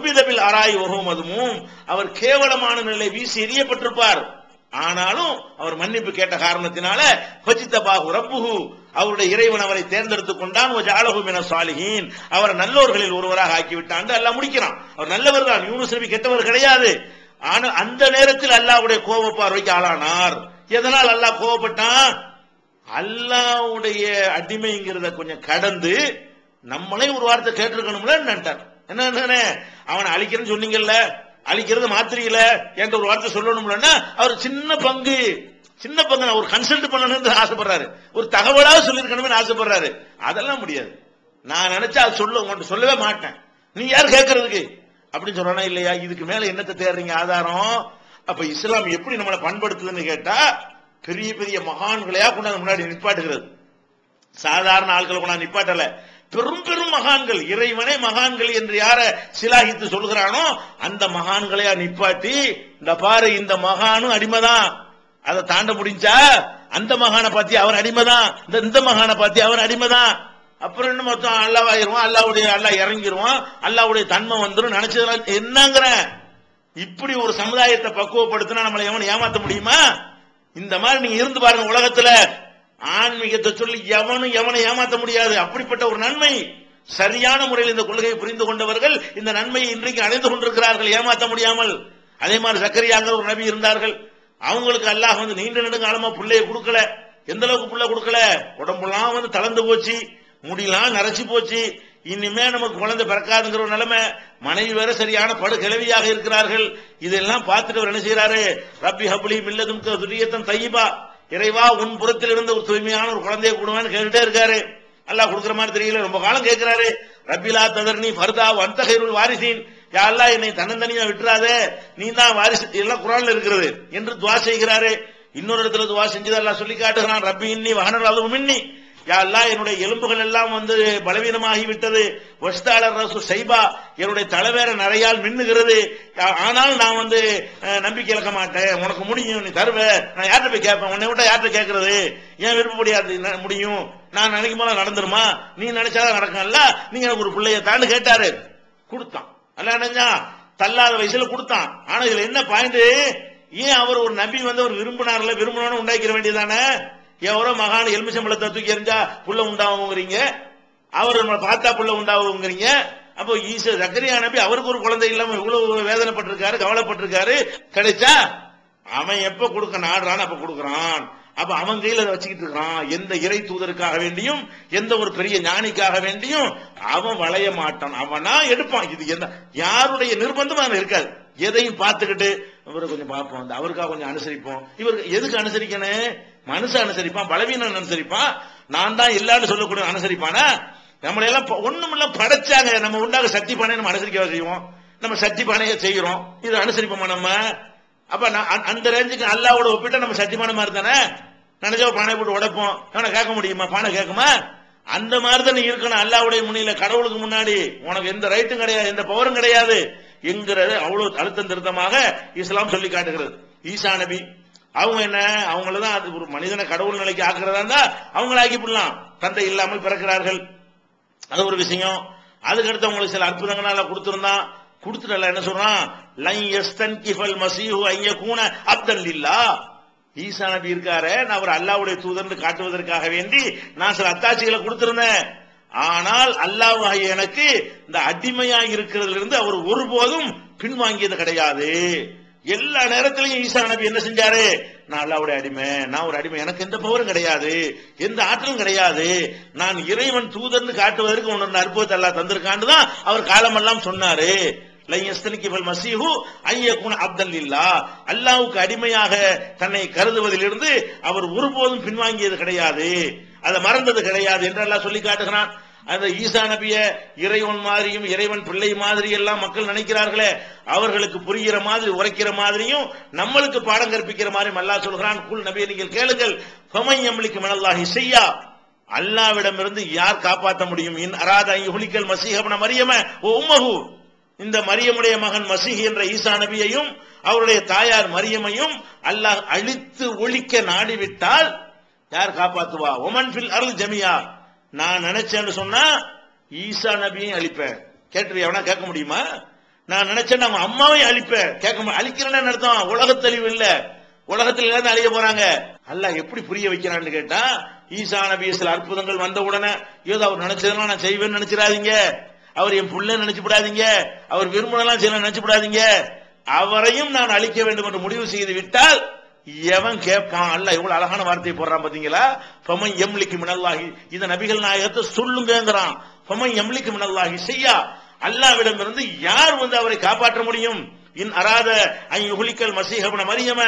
சுபிதபில் ஆராய் ஓகும் அதுவும் அவர் கேவலமான நிலை வீசி எறியப்பட்டிருப்பார். ஆனாலும் அவர் மன்னிப்பு கேட்ட காரணத்தினால பச்சித்தபாகு ரப்புஹு. அவருடைய இறைவன் அவரை தேர்ந்தெடுத்துக் கொண்டான். ஜாலஹு மின சாலிகின் அவர் நல்லோர்களில் ஒருவராக ஆக்கிவிட்டான் அல்லாஹ் முடிக்கிறான். அவர் நல்லவர் தான். யூனுஸ் நபி கெட்டவர் கிடையாது. ஆனா அந்த நேரத்தில் அல்லாஹ்வுடைய கோப பார்வைக்கு ஆளானார். எதனால் அல்லாஹ் கோபப்பட்டான்? அல்லாவுடைய அடிமைங்கிறத கொஞ்சம் கடந்து நம்மளே ஒரு வார்த்தை கேட்டிருக்கணும்ல நினைட்டார் என்ன என்ன? அவனை அழிக்கிறேன்னு சொன்னீங்கல்ல? அழிக்கிறது மாத்திரையில என்ற ஒரு வார்த்தை சொல்லணும்ல அவர் சின்ன பங்கு சின்ன பங்கு ஒரு கன்சல்ட் பண்ணணும்னு ஆசைப்படுறாரு. ஒரு தகவலாக சொல்லியிருக்கணும்னு ஆசைப்படுறாரு. அதெல்லாம் முடியாது. நான் நினைச்சா அது சொல்ல உங்கள்கிட்ட சொல்லவே மாட்டேன். நீ யார் கேட்கறதுக்கு அப்படின்னு சொல்றானா இல்லையா? இதுக்கு மேல என்னத்தை தேடுறீங்க? ஆதாரம்? அப்ப இஸ்லாம் எப்படி நம்மளை பண்படுத்துதுன்னு கேட்டா பெரிய பெரிய மகான்களையா கொண்டாந்து முன்னாடி நிப்பாட்டுகிறது. சாதாரண ஆட்களை கொண்டாந்து நிப்பாட்டல. பெரும் பெரும் மகான்கள் இறைவனே மகான்கள் என்று யார சிலாகித்து சொல்கிறானோ அந்த மகான்களையா நிப்பாட்டி இந்த பாரு இந்த மகானும் அடிமைதான். அதை தாண்ட முடிஞ்சா அந்த மகானை பார்த்தி அவர் அடிமைதான். இந்த இந்த மகானை பார்த்தி அவர் அடிமைதான். அப்புறம் என்ன மொத்தம் அல்லாவாயிருவான் அல்லாவுடைய அல்லா இறங்கிருவோம் அல்லாவுடைய தன்மை வந்துடும் நினைச்சதுனால என்னங்கிற? இப்படி ஒரு சமுதாயத்தை பக்குவப்படுத்தினா நம்மளை எவன் ஏமாத்த முடியுமா? இந்த மாதிரி நீங்க இருந்து பாருங்க உலகத்துல ஆன்மீகத்தை சொல்லி எவனும் எவனை ஏமாத்த முடியாது. அப்படிப்பட்ட ஒரு நன்மை. சரியான முறையில் இந்த கொள்கையை புரிந்து கொண்டவர்கள் இந்த நன்மையை இன்றைக்கு அடைந்து கொண்டிருக்கிறார்கள் ஏமாத்த முடியாமல். அதே மாதிரி சக்கரியாங்கிற ஒரு நபி இருந்தார்கள். அவங்களுக்கு அல்லாஹ் வந்து நீண்ட நெடுங்காலமா பிள்ளைய கொடுக்கல. எந்த அளவுக்கு புள்ள கொடுக்கல? உடம்புலாம் வந்து தளர்ந்து போச்சு. முடியெல்லாம் நரைச்சு போச்சு. இனிமே நமக்கு குழந்தை பிறக்காதுங்கிற ஒரு நிலைமை. மனைவி வேற சரியான படு கிளவியாக இருக்கிறார்கள். இதெல்லாம் பார்த்துட்டு அவர் என்ன செய்யறாரு ரப்பி ஹபுலி மில்லதும் துரியத்தன் தையீபா. இறைவா உன் புறத்தில் இருந்து ஒரு தூய்மையான ஒரு குழந்தைய கொடுவான்னு கேட்டுட்டே இருக்காரு. அல்லா கொடுக்குற மாதிரி தெரியல ரொம்ப காலம் கேட்கிறாரு. ரப்பிலா ததர்னி ஃபர்தா வந்தகைருள் வாரிசின். யா அல்லாஹ் என்னை தன்னந்தனியா விட்டுறாதே நீ தான் வாரிசு எல்லாம் குரான்ல இருக்கிறது என்று துவா செய்கிறாரு. இன்னொரு இடத்துல துவா செஞ்சதெல்லாம் சொல்லி காட்டுகிறான். ரப்பி இன்னி வகனர் அதுவும் இன்னி யா என்னுடைய எலும்புகள் எல்லாம் வந்து பலவீனமாகி விட்டது வஸ்தாளர் ரசு சைபா என்னுடைய தலைவேற நிறையால் மின்னுகிறது. ஆனால் நான் வந்து நம்பிக்கை இழக்க மாட்டேன். உனக்கு முடியும் நீ தருவ. நான் யார்கிட்ட போய் கேட்பேன்? உன்னை விட்டா யார்கிட்ட கேட்கறது? ஏன் விருப்பப்படியாது முடியாது முடியும்? நான் நினைக்கும் போல நடந்துருமா? நீ நினைச்சாதான் நடக்கும்ல? நீங்க எனக்கு ஒரு பிள்ளைய தாண்டு கேட்டாரு. கொடுத்தான். அல்ல நினைச்சா? தள்ளாத வயசுல கொடுத்தான். ஆனா இதுல என்ன பாயிண்ட் ஏன் அவர் ஒரு நபி வந்து அவர் விரும்பினார்ல விரும்பினோன்னு உண்டாக்கிற வேண்டியதானே எவரோ மகான் எலுமிச்சம்பழத்தை தூக்கி எறிஞ்சா புள்ள உண்டாகுங்கிறீங்க. அவர் நம்மளை பார்த்தா புள்ள உண்டாகுங்கிறீங்க. அப்போ ஈச சக்கரியா நம்பி அவருக்கு ஒரு குழந்தை இல்லாம இவ்வளவு வேதனைப்பட்டிருக்காரு கவலைப்பட்டிருக்காரு. கிடைச்சா அவன் எப்ப கொடுக்க நாடுறான் அப்ப கொடுக்கறான். அப்ப அவன் கையில அதை வச்சுக்கிட்டு இருக்கிறான். எந்த இறை தூதருக்காக வேண்டியும் எந்த ஒரு பெரிய ஞானிக்காக வேண்டியும் அவன் வளைய மாட்டான். அவனா எடுப்பான். இது என்ன? யாருடைய நிர்பந்தம் அவன் இருக்காது. எதையும் பார்த்துக்கிட்டு இவரை கொஞ்சம் பார்ப்போம். அந்த அவருக்காக கொஞ்சம் அனுசரிப்போம். இவருக்கு எதுக்கு அனுசரிக்கணும்? மனுஷன் அனுசரிப்பான் பலவீனம் அனுசரிப்பான். நான் தான் எல்லாரும் சொல்லக்கூடிய அனுசரிப்பானா? நம்மளை எல்லாம் ப- ஒண்ணுமில்ல படைச்சாங்க. நம்ம உண்டாக சக்தி பானை நம்ம அனுசரிக்க செய்வோம்? நம்ம சக்தி பானையை செய்கிறோம். இது அனுசரிப்போமா நம்ம? அப்ப நான் அந்த- ரேஞ்சுக்கு அல்லாவோட ஒப்பிட்டா நம்ம சக்தி பானை மாதிரி தானே? நினைச்சா பானை போட்டு உடைப்போம். அவனை கேட்க முடியுமா? பானை கேட்குமா? அந்த மாதிரி தான் நீ இருக்கணும். அல்லாவுடைய முன்னில கடவுளுக்கு முன்னாடி. உனக்கு எந்த ரைட்டும் கிடையாது எந்த பவரும் கிடையாது. என்கிறது அவ்வளவு அழுத்தம் திருத்தமாக இஸ்லாம் சொல்லி காட்டுகிறது. ஈசா நபி அவங்க என்ன? அவங்களதான் அது ஒரு மனிதனை கடவுள் நிலைக்கு ஆக்குறதா இருந்தா அவங்கள ஆக்கி விடலாம். தந்தை இல்லாமல் பிறக்கிறார்கள். அது ஒரு விஷயம். அதுக்கடுத்து அவங்களுக்கு சில அற்புதங்களால கொடுத்திருந்தான். கொடுத்துட்டல என்ன சொல்றான்? லை யஸ்தன்கிஃபல் மசீஹு ஐய கூன அப்தல் இல்லா ஈசா நபி இருக்காரு நான் ஒரு அல்லாவுடைய தூதர்னு காட்டுவதற்காக வேண்டி நான் சில அத்தாட்சிகளை கொடுத்திருந்தேன். ஆனால் அல்லாஹ் எனக்கு இந்த அடிமையா இருக்கிறதுல இருந்து அவர் ஒருபோதும் பின்வாங்கியது கிடையாது. எல்லா நேரத்திலையும் ஈசா நபி என்ன செஞ்சாரு? நான் அல்லாவுடைய அடிமை நான் ஒரு அடிமை எனக்கு எந்த பவரும் கிடையாது எந்த ஆற்றலும் கிடையாது. நான் இறைவன் தூதர்னு காட்டுவதற்கு உன்னோட அற்புதத்தை அல்லா தந்திருக்கான்னு தான் அவர் காலமெல்லாம் சொன்னாரு. அப்தல் அல்லாவுக்கு அடிமையாக தன்னை கருதுவதிலிருந்து அவர் ஒருபோதும் பின்வாங்கியது கிடையாது. அதை மறந்தது கிடையாது என்று சொல்லி காட்டுகிறான். அந்த ஈசா நபிய இறைவன் மாதிரியும் இறைவன் பிள்ளை மாதிரி எல்லாம் மக்கள் நினைக்கிறார்களே. அவர்களுக்கு புரிகிற மாதிரி உரைக்கிற மாதிரியும் நம்மளுக்கு பாடம் கற்பிக்கிற மாதிரியும் அல்லாஹ் சொல்கிறான். குல் நபியை நீங்கள் கேளுங்கள். பமையம்லிக்கு மனல்லாஹி செய்யா அல்லாவிடமிருந்து யார் காப்பாற்ற முடியும்? இன் அராத ஹுலிக்கல் மசீஹப்ன மரியம ஓ உம்மகு இந்த மரியமுடைய மகன் மசீஹ் என்ற ஈசா நபியையும் அவருடைய தாயார் மரியமையும் அல்லாஹ் அழித்து ஒழிக்க நாடிவிட்டால் யார் காப்பாத்துவா? ஒமன் ஃபில் அருள் ஜமியா. நான் நினைச்சேன்னு சொன்னா ஈசா நபியையும் அழிப்பேன். கேட்டு எவனா கேட்க முடியுமா? நான் நினைச்சேன் அவங்க அம்மாவையும் அழிப்பேன். கேட்க அழிக்கிறேன்னு அழிக்கிறேன்னு அர்த்தம்? உலகத்தழிவு இல்ல. உலகத்தில் இருந்து அழிய போறாங்க. அல்லாஹ் எப்படி புரிய வைக்கிறான்னு கேட்டா ஈசா நபி சில அற்புதங்கள் வந்த உடனே ஏதோ அவர் நினைச்சதெல்லாம் நான் செய்வேன்னு நினைச்சிடாதீங்க. அவர் என் புள்ள நினைச்சு விடாதீங்க அவர் விரும்பினெல்லாம் செய்ய நினைச்சு விடாதீங்க அவரையும் நான் அழிக்க வேண்டும் என்று முடிவு செய்து விட்டால் எவன் கேட்பான் அல்ல இவ்வளவு அழகான வார்த்தையை போடுறான் பாத்தீங்களா? ஃபமன் எம்லிக்கு மினல்லாகி இந்த நபிகள் நாயகத்தை சொல்லுங்கிறான் ஃபமன் எம்லிக்கு மினல்லாகி செய்யா அல்லாவிடமிருந்து யார் வந்து அவரை காப்பாற்ற முடியும்? இன் அராத ஐயுகுலிக்கல் யுகுலிக்கல் மரியம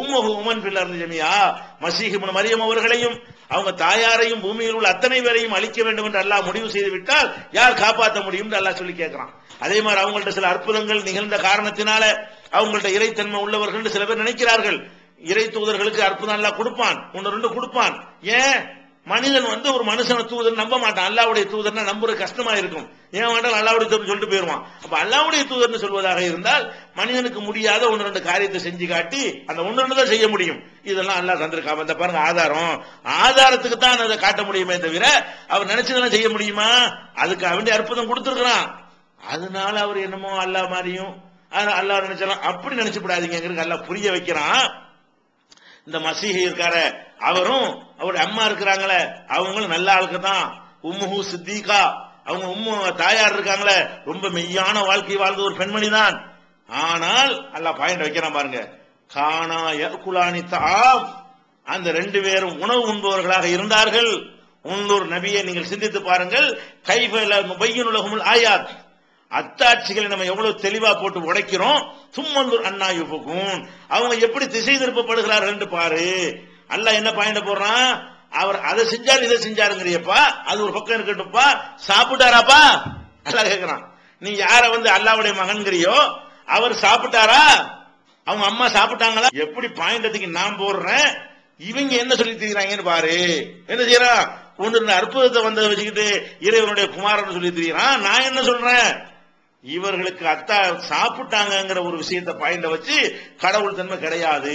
உம்மஹு உமன் பிள்ளர் ஜமியா மசீஹிபன மரியம் அவர்களையும் அவங்க தாயாரையும் பூமியில் உள்ள அத்தனை பேரையும் அழிக்க வேண்டும் என்று அல்லாஹ் முடிவு செய்து விட்டால் யார் காப்பாற்ற முடியும் என்று அல்லாஹ் சொல்லி கேட்கிறான். அதே மாதிரி அவங்கள்ட்ட சில அற்புதங்கள் நிகழ்ந்த காரணத்தினால அவங்கள்ட்ட இறைத்தன்மை உள்ளவர்கள் சில பேர் நினைக்கிறார்கள். இறை தூதர்களுக்கு அற்புதம் அல்லா கொடுப்பான். ஒன்னு ரெண்டு கொடுப்பான். ஏன்? மனிதன் வந்து ஒரு மனுஷனை தூதர் நம்ப மாட்டான். அல்லாவுடைய தூதர்னா நம்புறது கஷ்டமா இருக்கும். ஏன் வேண்டாம் அல்லாவுடைய தூதர் சொல்லிட்டு போயிருவான். அப்ப அல்லாவுடைய தூதர்னு சொல்வதாக இருந்தால் மனிதனுக்கு முடியாத ஒன்று ரெண்டு காரியத்தை செஞ்சு காட்டி அந்த ஒன்று ரெண்டு தான் செய்ய முடியும். இதெல்லாம் அல்லாஹ் தந்திருக்காம இந்த பாருங்க ஆதாரம். ஆதாரத்துக்கு தான் அதை காட்ட முடியுமே தவிர அவர் நினைச்சதெல்லாம் செய்ய முடியுமா? அதுக்கு அவன் அற்புதம் கொடுத்துருக்கிறான். அதனால அவர் என்னமோ அல்லாஹ் மாதிரியும் அல்லாஹ் நினைச்சலாம் அப்படி நினைச்சு விடாதீங்கிறது அல்லாஹ் புரிய வைக்கிறான். இந்த மசீஹி இருக்கார அவரும் அவருடைய அம்மா இருக்கிறாங்களே அவங்களும் நல்ல ஆளுக்கு தான். உம்முஹு சித்திகா. அவங்க உம்மு தாயார் இருக்காங்களே ரொம்ப மெய்யான வாழ்க்கை வாழ்ந்த ஒரு பெண்மணி தான். ஆனால் அல்லாஹ் பாயிண்ட் வைக்கிறான் பாருங்க. கானா யகுலானி தாம் அந்த ரெண்டு பேரும் உணவு உண்பவர்களாக இருந்தார்கள். உள்ளூர் நபியை நீங்கள் சிந்தித்து பாருங்கள். கைபல முபையனுலகமுல் ஆயாத். அத்தாட்சிகளை நம்ம எவ்வளவு தெளிவா போட்டு உடைக்கிறோம்? சும்மந்தூர் அண்ணா யுபகும் அவங்க எப்படி திசை திருப்பப்படுகிறார்கள் என்று பாரு. அல்லாஹ் என்ன பாயிண்ட் போடுறான்? அவர் அதை செஞ்சார் இதை செஞ்சாருங்கிறியப்பா. அது ஒரு பக்கம் இருக்கட்டும்ப்பா. சாப்பிட்டாராப்பா? அல்ல கேட்கிறான் நீ யார வந்து அல்லாவுடைய மகன்கிறியோ அவர் சாப்பிட்டாரா? அவங்க அம்மா சாப்பிட்டாங்களா? எப்படி பாயிண்டதுக்கு நான் போடுறேன்? இவங்க என்ன சொல்லி தெரியுறாங்கன்னு பாரு. என்ன செய்யறான்? ஒன்று அற்புதத்தை வந்ததை வச்சுக்கிட்டு இறைவனுடைய குமாரன் சொல்லி தெரியுறான் நான் என்ன சொல்றேன்? இவர்களுக்கு அத்தா சாப்பிட்டாங்கங்கிற ஒரு விஷயத்தை பாயிண்ட வச்சு கடவுள் தன்மை கிடையாது.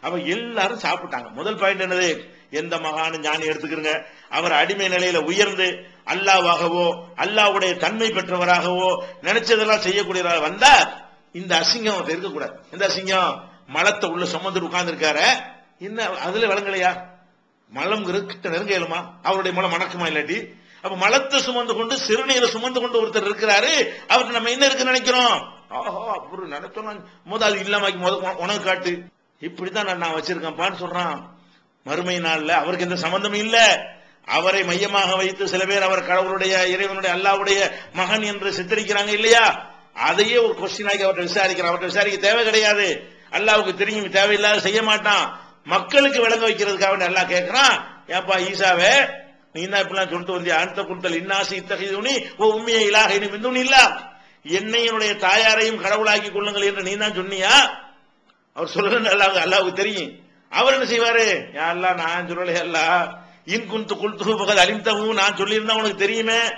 அவ எல்லாரும் சாப்பிட்டாங்க. முதல் பாயிண்ட் என்னது? எந்த மகானும் ஞானி எடுத்துக்கிறங்க அவர் அடிமை நிலையில உயர்ந்து அல்லாவாகவோ அல்லாவுடைய தன்மை பெற்றவராகவோ நினைச்சதெல்லாம் செய்யக்கூடியவராக வந்தா இந்த அசிங்கம் அவர்கிட்ட இருக்கக்கூடாது இந்த அசிங்கம்? மலத்தை உள்ள சுமந்து உட்கார்ந்து இருக்காரு என்ன அதுல விளங்கலையா? மலம் கிட்ட நெருங்க இயலுமா? அவருடைய மலம் மணக்குமா இல்லாட்டி? அப்ப மலத்தை சுமந்து கொண்டு சிறுநீரை சுமந்து கொண்டு ஒருத்தர் இருக்கிறாரு. அவருக்கு நம்ம என்ன இருக்கு நினைக்கிறோம்? ஆஹோ அப்புறம் நினைச்சோம் முத அது இல்லாம முத உனக்கு காட்டு. இப்படிதான் நான் நான் வச்சிருக்கேன்ப்பான்னு சொல்றான். மறுமை நாள்ல அவருக்கு எந்த சம்பந்தமும் இல்ல. அவரை மையமாக வைத்து சில பேர் அவர் கடவுளுடைய இறைவனுடைய அல்லாவுடைய மகன் என்று சித்தரிக்கிறாங்க இல்லையா? அதையே ஒரு கொஸ்டின் ஆகி அவர்கிட்ட விசாரிக்கிறான் அவர்கிட்ட விசாரிக்க தேவை கிடையாது. அல்லாவுக்கு தெரியும் தேவையில்லாத செய்ய மாட்டான். மக்களுக்கு விளங்க வைக்கிறதுக்காக வேண்டி அல்லாஹ் கேட்கிறான் ஏப்பா ஈசாவே நீ தான் இப்படிலாம் சொல்லிட்டு வந்தியா? அடுத்த குடுத்தல் இன்னாசி இத்தகைதுனி ஓ உண்மையை இலாக இனி மிந்தும் இல்ல. என்னை என்னுடைய தாயாரையும் கடவுளாக்கி கொள்ளுங்கள் என்று நீ தான் சொன்னியா? அவர் சொல்ல அல்லாவுக்கு அல்லாவுக்கு தெரியும். அவர் என்ன செய்வாரு? யாரெல்லாம் நான் சொல்லலை அல்லா இன் குல்து பகல் நான் சொல்லியிருந்தா உனக்கு தெரியுமே.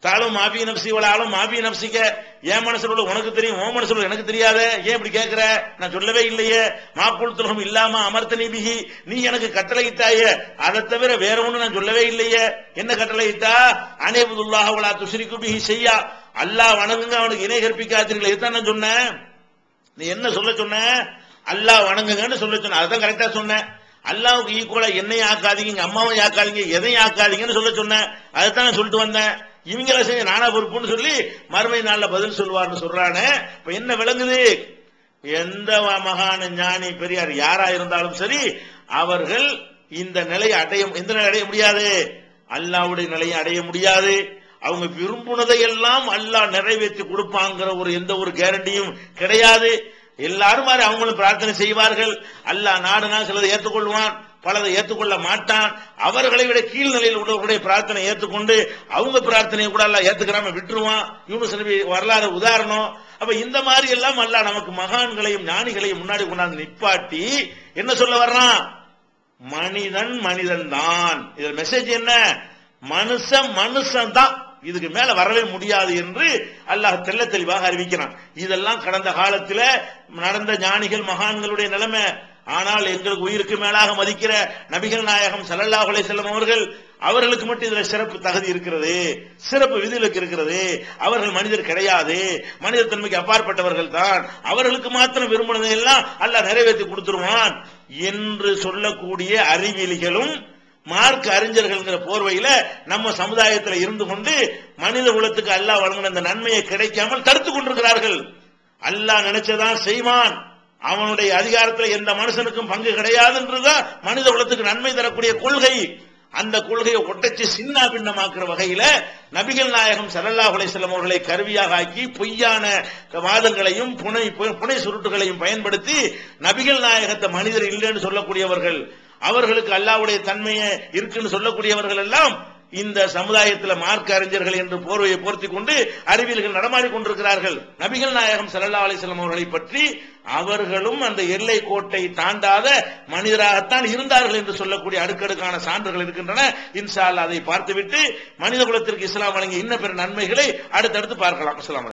தாளும் மாபி நப்சி ஆளும் மாபி நப்சிக்க என் மனசுல உள்ள உனக்கு தெரியும் உன் மனசுல உள்ள எனக்கு தெரியாத. ஏன் இப்படி கேட்கிற நான் சொல்லவே இல்லையே. மாக்குள் இல்லாம அமர்த்தனி பிகி நீ எனக்கு கட்டளை இட்டாயே அதை தவிர வேற ஒண்ணு நான் சொல்லவே இல்லையே. என்ன கட்டளை இட்டா அனேபுல்லாஹ் உலா துஸ்ரிக்கு பிகி செய்யா அல்லாஹ் வணங்குங்க அவனுக்கு இணை கற்பிக்காதீர்கள். இதுதான் நான் சொன்னேன். நீ என்ன சொல்ல சொன்ன? அல்லாஹ் வணங்குங்கன்னு சொல்ல சொன்ன. அதான் கரெக்டா சொன்னேன் அல்லாவுக்கு ஈக்குவலா என்னையும் ஆக்காதீங்க எங்க அம்மாவும் ஆக்காதீங்க எதையும் ஆக்காதீங்கன்னு சொல்ல சொன்னேன் அதைத்தான் நான் சொல்லிட்டு வந்தேன். இவங்கள செய்ய நானா பொறுப்புன்னு சொல்லி மறுமை நாள்ல பதில் சொல்வார்னு சொல்றானே. இப்ப என்ன விளங்குது? எந்த மகான ஞானி பெரியார் யாரா இருந்தாலும் சரி அவர்கள் இந்த நிலையை அடைய எந்த நிலை அடைய முடியாது. அல்லாவுடைய நிலையை அடைய முடியாது. அவங்க விரும்புனதை எல்லாம் அல்லாஹ் நிறைவேற்றி கொடுப்பாங்கிற ஒரு எந்த ஒரு கேரண்டியும் கிடையாது. எல்லாரும் மாதிரி அவங்களும் பிரார்த்தனை செய்வார்கள். அல்லாஹ் நாடுனா சிலதை ஏற்றுக்கொள்வான். பலரை ஏற்றுக்கொள்ள மாட்டான். அவர்களை விட கீழ்நிலையில் உள்ளவர்களுடைய பிரார்த்தனை ஏற்றுக்கொண்டு அவங்க பிரார்த்தனையை கூட எல்லாம் ஏத்துக்கிறாம விட்டுருவான். யூனு நபி வரலாறு உதாரணம். அப்ப இந்த மாதிரி எல்லாம் அல்ல நமக்கு மகான்களையும் ஞானிகளையும் முன்னாடி கொண்டாந்து நிப்பாட்டி என்ன சொல்ல வர்றான்? மனிதன் மனிதன் தான். இதுல மெசேஜ் என்ன? மனுஷன் மனுஷன் தான். இதுக்கு மேல வரவே முடியாது என்று அல்லாஹ் தெல்ல தெளிவாக அறிவிக்கிறான். இதெல்லாம் கடந்த காலத்துல நடந்த ஞானிகள் மகான்களுடைய நிலைமை. ஆனால் எங்களுக்கு உயிருக்கு மேலாக மதிக்கிற நபிகள் நாயகம் ஸல்லல்லாஹு செல்லும் அவர்கள் அவர்களுக்கு மட்டும் இதுல சிறப்பு தகுதி இருக்கிறது சிறப்பு விதிகளுக்கு இருக்கிறது. அவர்கள் மனிதர் கிடையாது. மனித தன்மைக்கு அப்பாற்பட்டவர்கள் தான். அவர்களுக்கு மாத்திரம் விரும்பினதை எல்லாம் அல்லாஹ் நிறைவேற்றி கொடுத்துருவான் என்று சொல்லக்கூடிய அறிவியலிகளும் மார்க் அறிஞர்கள்ங்கிற போர்வையில நம்ம சமுதாயத்தில் இருந்து கொண்டு மனித குலத்துக்கு அல்லாஹ் வழங்கின அந்த நன்மையை கிடைக்காமல் தடுத்து கொண்டிருக்கிறார்கள். அல்லாஹ் நினைச்சதான் செய்வான். அவனுடைய அதிகாரத்தில் எந்த மனுஷனுக்கும் பங்கு கிடையாதுன்றதுதான் மனித குலத்துக்கு நன்மை தரக்கூடிய கொள்கை. அந்த கொள்கையை ஒட்டச்சு சின்ன பின்னமாக்குற வகையில நபிகள் நாயகம் ஸல்லல்லாஹு அலைஹி அவர்களை கருவியாக ஆக்கி பொய்யான வாதங்களையும் புனை புனை சுருட்டுகளையும் பயன்படுத்தி நபிகள் நாயகத்தை மனிதர் இல்லைன்னு சொல்லக்கூடியவர்கள் அவர்களுக்கு அல்லாஹ்வுடைய தன்மையை இருக்குன்னு சொல்லக்கூடியவர்கள் எல்லாம் இந்த சமுதாயத்தில் மார்க்க அறிஞர்கள் என்று போர்வையை போர்த்தி கொண்டு அறிவியல்கள் நடமாடி கொண்டிருக்கிறார்கள். நபிகள் நாயகம் சல்லா அலைஹி அவர்களை பற்றி அவர்களும் அந்த எல்லை கோட்டை தாண்டாத மனிதராகத்தான் இருந்தார்கள் என்று சொல்லக்கூடிய அடுக்கடுக்கான சான்றுகள் இருக்கின்றன. இன்சால் அதை பார்த்துவிட்டு மனித குலத்திற்கு இஸ்லாம் வழங்கிய இன்ன பிற நன்மைகளை அடுத்தடுத்து பார்க்கலாம். அஸ்ஸலாமு